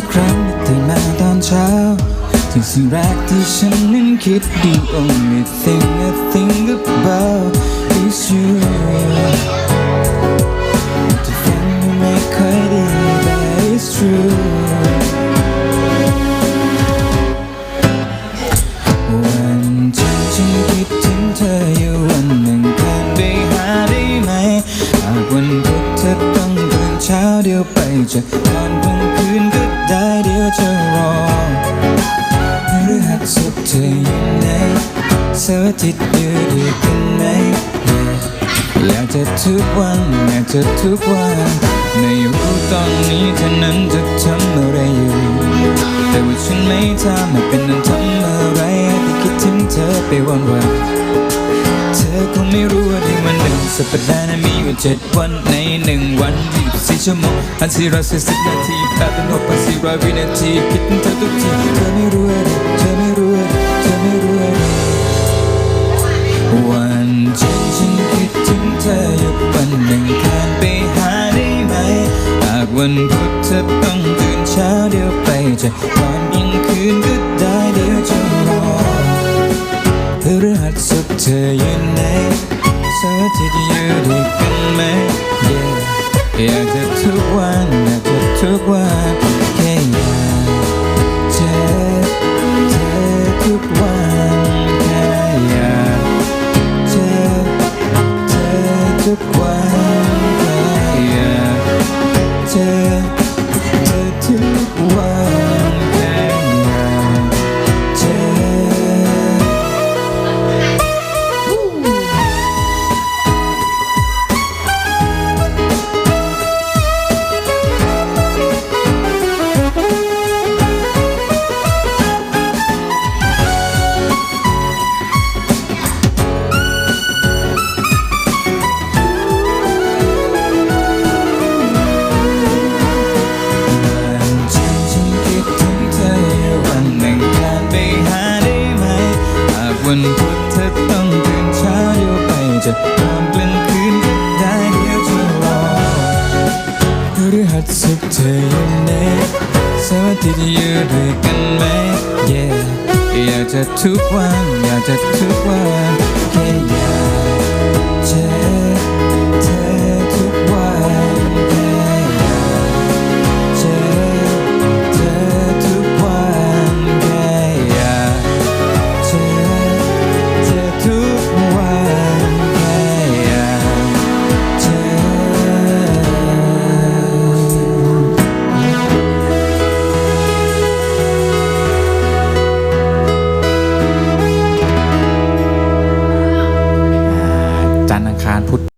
ทุกครั้งที่ตื่นมาตอนเช้า ถึงสิ่งแรกที่ฉันนั้นคิด The only thing I think about is you จะฟังดูไม่ค่อยดี but it's true วันจันทร์ฉันคิดถึงเธออยู่วันหนึ่งเดินไปหาได้ไหมหากวันพุธเธอต้องตื่นเช้าเดียวไปจะนอนกลางคืน เดี๋ยวจะรอพฤหัสสุกร์เธออยู่ไหนเสาร์อาทิตย์อยู่ด้วยกันไหมอยากจะทุกวันอยากจะทุกวันในรู้ตอนนี้เธอนั้นจะทำอะไรอยู่ แต่ว่าฉันไม่ทำไม่เป็นนั้นทำอะไรให้คิดถึงเธอไปวันวันเธอคงไม่รู้ สัปดาห์นั้นมีอยู่เจ็ดวันในหนึ่งวันยี่สิบสี่ชั่วโมงพันสี่ร้อยสี่สิบนาทีแปดเป็นหกพันสี่ร้อยวินาทีคิดถึงเธอทุกทีเธอไม่รู้อะไรเธอไม่รู้อะไรเธอไม่รู้อะไรวันจันทร์ฉันคิดถึงเธออยู่วันหนึ่งคานไปหาได้ไหมหากวันพุธเธอต้องตื่นเช้าเดี๋ยวไปจะนอนยังคืนก็ได้เดี๋ยวจะรอพฤหัสสุกร์เธออยู่ไหน เสาร์อาทิตย์อยู่ด้วยกันไหม yeah อยากจะทุกวันอยากจะทุกวันแค่อยากเจอเธอทุกวันแค่อยากเจอเธอทุกวัน พฤหัสสุกร์เธออยู่ไหนเสาร์อาทิตย์อยู่ด้วยกันไหม yeah อยากจะทุกวันอยากจะทุกวัน